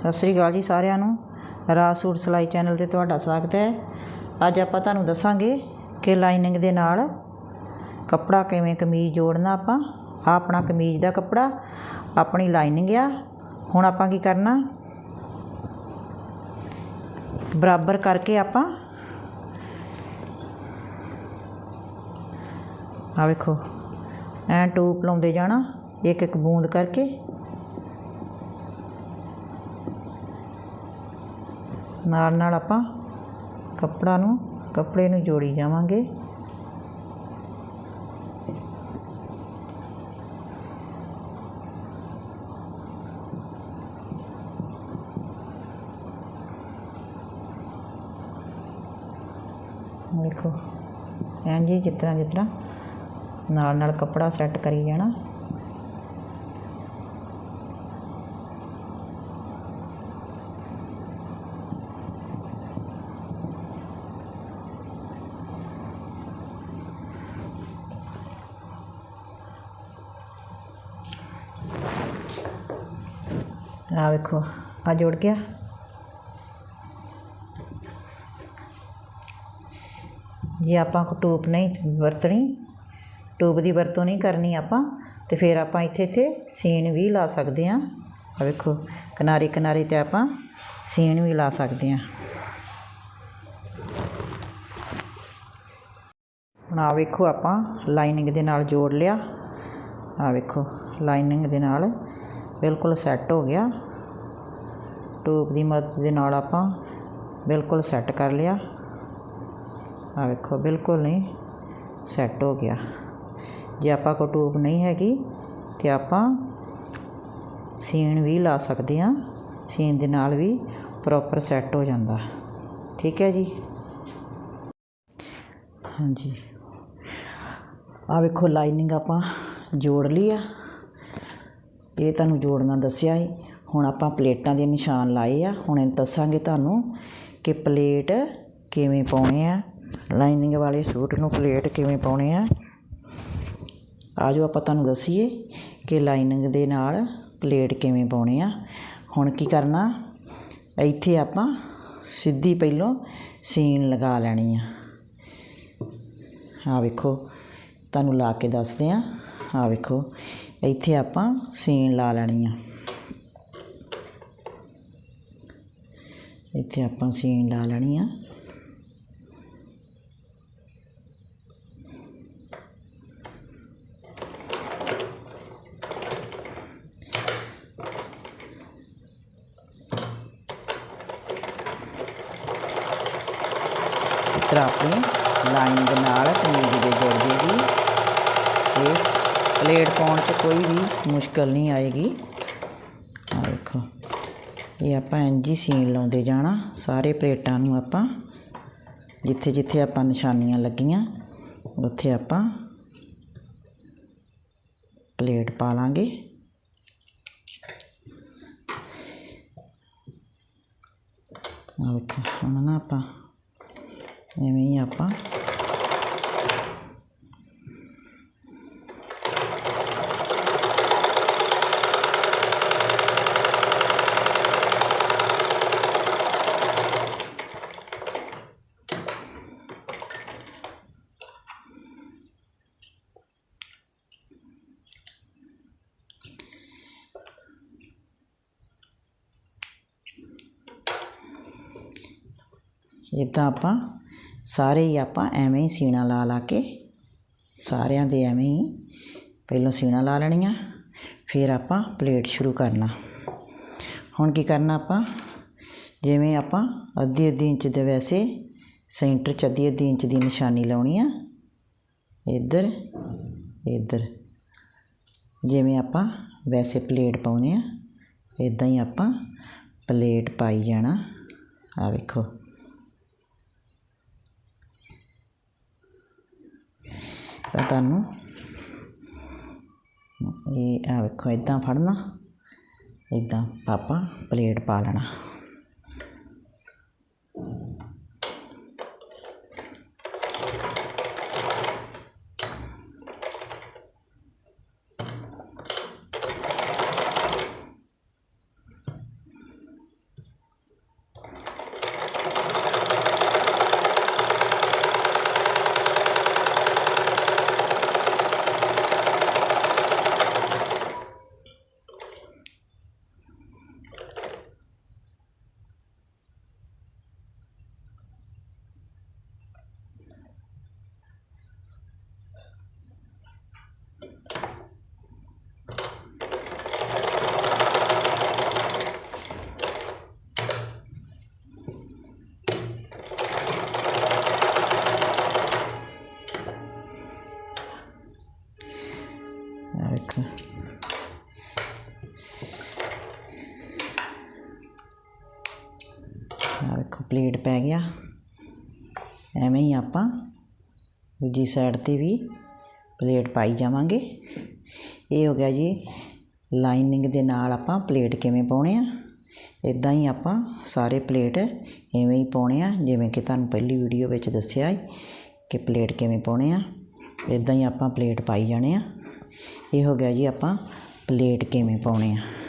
ਸਤਿ ਸ੍ਰੀ ਅਕਾਲ ਜੀ ਸਾਰਿਆਂ ਨੂੰ। ਰਾਜ ਸੂਟ ਸਿਲਾਈ ਚੈਨਲ ਤੇ ਤੁਹਾਡਾ ਸਵਾਗਤ ਹੈ। ਅੱਜ ਆਪਾਂ ਤੁਹਾਨੂੰ ਦੱਸਾਂਗੇ ਕਿ ਲਾਈਨਿੰਗ ਦੇ ਨਾਲ ਕੱਪੜਾ ਕਿਵੇਂ ਕਮੀਜ਼ ਜੋੜਨਾ ਆਪਾਂ। ਆਹ ਆਪਣਾ ਕਮੀਜ਼ ਦਾ ਕੱਪੜਾ, ਆਪਣੀ ਲਾਈਨਿੰਗ ਆ। ਹੁਣ ਆਪਾਂ ਕੀ ਕਰਨਾ? ਬਰਾਬਰ ਕਰਕੇ ਆਪਾਂ ਆ ਵੇਖੋ ਐਂ ਟੂਪ ਲਾਉਂਦੇ ਜਾਣਾ ਇੱਕ ਇੱਕ ਬੂੰਦ ਕਰਕੇ। ਨਾਲ ਨਾਲ ਆਪਾਂ ਕੱਪੜਾ ਨੂੰ, ਕੱਪੜੇ ਨੂੰ ਜੋੜੀ ਜਾਵਾਂਗੇ। ਦੇਖੋ, ਐਂ ਜੀ ਜਿਸ ਤਰ੍ਹਾਂ ਜਿਸ ਤਰ੍ਹਾਂ ਨਾਲ ਨਾਲ ਕੱਪੜਾ ਸੈੱਟ ਕਰੀ ਜਾਣਾ। ਆਹ ਵੇਖੋ ਆ ਜੁੜ ਗਿਆ ਜੇ ਆਪਾਂ ਕੋ ਟੂਪ ਨਹੀਂ ਵਰਤਣੀ ਟੂਪ ਦੀ ਵਰਤੋਂ ਨਹੀਂ ਕਰਨੀ ਆਪਾਂ, ਤੇ ਫਿਰ ਆਪਾਂ ਇੱਥੇ ਇੱਥੇ ਸੀਨ ਵੀ ਲਾ ਸਕਦੇ ਹਾਂ। ਆ ਵੇਖੋ, ਕਿਨਾਰੇ ਕਿਨਾਰੇ ਤੇ ਆਪਾਂ ਸੀਨ ਵੀ ਲਾ ਸਕਦੇ ਹਾਂ। ਹੁਣ ਆ ਵੇਖੋ ਆਪਾਂ ਲਾਈਨਿੰਗ ਦੇ ਨਾਲ ਜੋੜ ਲਿਆ। ਆ ਵੇਖੋ, ਲਾਈਨਿੰਗ ਦੇ ਨਾਲ ਬਿਲਕੁਲ ਸੈੱਟ ਹੋ ਗਿਆ। ਟੂਪ ਦੀ ਮਦਦ ਦੇ ਨਾਲ ਆਪਾਂ ਬਿਲਕੁਲ ਸੈੱਟ ਕਰ ਲਿਆ। ਆ ਵੇਖੋ, ਬਿਲਕੁਲ ਨਹੀਂ ਸੈੱਟ ਹੋ ਗਿਆ। ਜੇ ਆਪਾਂ ਕੋ ਟੂਬ ਨਹੀਂ ਹੈਗੀ, ਤੇ ਆਪਾਂ ਸੀਨ ਵੀ ਲਾ ਸਕਦੇ ਹਾਂ। ਸੀਨ ਦੇ ਨਾਲ ਵੀ ਪ੍ਰੋਪਰ ਸੈੱਟ ਹੋ ਜਾਂਦਾ। ਠੀਕ ਹੈ ਜੀ? ਹਾਂਜੀ। ਆ ਵੇਖੋ ਲਾਈਨਿੰਗ ਆਪਾਂ ਜੋੜ ਲਈ ਆ। ਇਹ ਤੁਹਾਨੂੰ ਜੋੜਨਾ ਦੱਸਿਆ ਹੈ ਹੁਣ ਆਪਾਂ ਪਲੇਟਾਂ ਦੇ ਨਿਸ਼ਾਨ ਲਾਏ ਆ। ਹੁਣ ਦੱਸਾਂਗੇ ਤੁਹਾਨੂੰ ਕਿ ਪਲੇਟ ਕਿਵੇਂ ਪਾਉਣੇ ਆ। ਲਾਈਨਿੰਗ ਵਾਲੇ ਸੂਟ ਨੂੰ ਪਲੇਟ ਕਿਵੇਂ ਪਾਉਣੇ ਆ। ਆਜੋ ਆਪਾਂ ਤੁਹਾਨੂੰ ਦੱਸੀਏ ਕਿ ਲਾਈਨਿੰਗ ਦੇ ਨਾਲ ਪਲੇਟ ਕਿਵੇਂ ਪਾਉਣੇ ਆ। ਹੁਣ ਕੀ ਕਰਨਾ, ਇੱਥੇ ਆਪਾਂ ਸਿੱਧੀ ਪਹਿਲੋਂ ਸੀਨ ਲਗਾ ਲੈਣੀ ਆ। ਆ ਵੇਖੋ, ਤੁਹਾਨੂੰ ਲਾ ਕੇ ਦੱਸਦੇ ਆ। ਆ ਵੇਖੋ ਇੱਥੇ ਆਪਾਂ ਸੀਨ ਲਾ ਲੈਣੀ ਆ। ਇੱਥੇ ਆਪਾਂ ਸੀਨ ਲਾ ਲੈਣੀ ਆ। ਤਰ੍ਹਾਂ ਆਪਣੀ ਲਾਈਨ ਦੇ ਨਾਲ ਕਮੀਜ਼ ਦੇ ਜੁੜ ਜੇਗੀ ਇਸ ਪਲੇਟ ਪਾਉਣ 'ਚ ਕੋਈ ਵੀ ਮੁਸ਼ਕਲ ਨਹੀਂ ਆਏਗੀ। ਆ ਵੇਖੋ, ਇਹ ਆਪਾਂ ਇੰਝ ਹੀ ਸੀਨ ਲਾਉਂਦੇ ਜਾਣਾ, ਸਾਰੇ ਪਲੇਟਾਂ ਨੂੰ ਆਪਾਂ, ਜਿੱਥੇ ਜਿੱਥੇ ਆਪਾਂ ਨਿਸ਼ਾਨੀਆਂ ਲੱਗੀਆਂ, ਉੱਥੇ ਆਪਾਂ ਪਲੇਟ ਪਾ ਲਾਂਗੇ। ਆ ਵੇਖੋ, ਹੁਣ ਨਾ ਆਪਾਂ, ਐਵੇਂ ਹੀ ਆਪਾਂ ਇੱਦਾਂ ਆਪਾਂ ਸਾਰੇ ਹੀ ਆਪਾਂ ਐਵੇਂ ਹੀ ਸੀਣਾ ਲਾ ਲਾ ਕੇ ਸਾਰਿਆਂ ਦੇ ਐਵੇਂ ਹੀ ਪਹਿਲਾਂ ਸੀਣਾ ਲਾ ਲੈਣੀਆਂ, ਫਿਰ ਆਪਾਂ ਪਲੇਟ ਸ਼ੁਰੂ ਕਰਨਾ। ਹੁਣ ਕੀ ਕਰਨਾ ਆਪਾਂ? ਜਿਵੇਂ ਆਪਾਂ ਅੱਧੀ ਅੱਧੀ ਇੰਚ ਦੇ ਵੈਸੇ ਸੈਂਟਰ 'ਚ ਅੱਧੀ ਅੱਧੀ ਇੰਚ ਦੀ ਨਿਸ਼ਾਨੀ ਲਾਉਣੀ ਆ, ਇੱਧਰ ਇੱਧਰ। ਜਿਵੇਂ ਆਪਾਂ ਵੈਸੇ ਪਲੇਟ ਪਾਉਂਦੇ ਆ, ਇਦਾਂ ਹੀ ਆਪਾਂ ਪਲੇਟ ਪਾਈ ਜਾਣਾ। ਆ ਵੇਖੋ। ਤਾਂ ਤੁਹਾਨੂੰ ਇਹ ਆ ਵੇਖੋ ਇੱਦਾਂ ਫੜਨਾ ਇੱਦਾਂ ਪਾਪਾ ਪਲੇਟ ਪਾ ਲੈਣਾ। ਆ ਵੇਖੋ ਆ ਵੇਖੋ ਪਲੇਟ ਪੈ ਗਿਆ। ਐਵੇਂ ਹੀ ਆਪਾਂ ਦੂਜੀ ਸਾਈਡ ਤੇ ਵੀ ਪਲੇਟ ਪਾਈ ਜਾਵਾਂਗੇ। ਇਹ ਹੋ ਗਿਆ ਜੀ ਲਾਈਨਿੰਗ ਦੇ ਨਾਲ ਆਪਾਂ ਪਲੇਟ ਕਿਵੇਂ ਪਾਉਣੇ ਆ। ਇਦਾਂ ਹੀ ਆਪਾਂ ਸਾਰੇ ਪਲੇਟ ਐਵੇਂ ਹੀ ਪਾਉਣੇ ਆ। ਜਿਵੇਂ ਕਿ ਤੁਹਾਨੂੰ ਪਹਿਲੀ ਵੀਡੀਓ ਵਿੱਚ ਦੱਸਿਆ ਹੈ ਕਿ ਪਲੇਟ ਕਿਵੇਂ ਪਾਉਣੇ ਆ। ਇਦਾਂ ਹੀ ਆਪਾਂ ਪਲੇਟ ਪਾਈ ਜਾਣੇ ਆ। ਇਹ ਹੋ ਗਿਆ ਜੀ ਆਪਾਂ ਪਲੇਟ ਕਿਵੇਂ ਪਾਉਣੇ ਆ।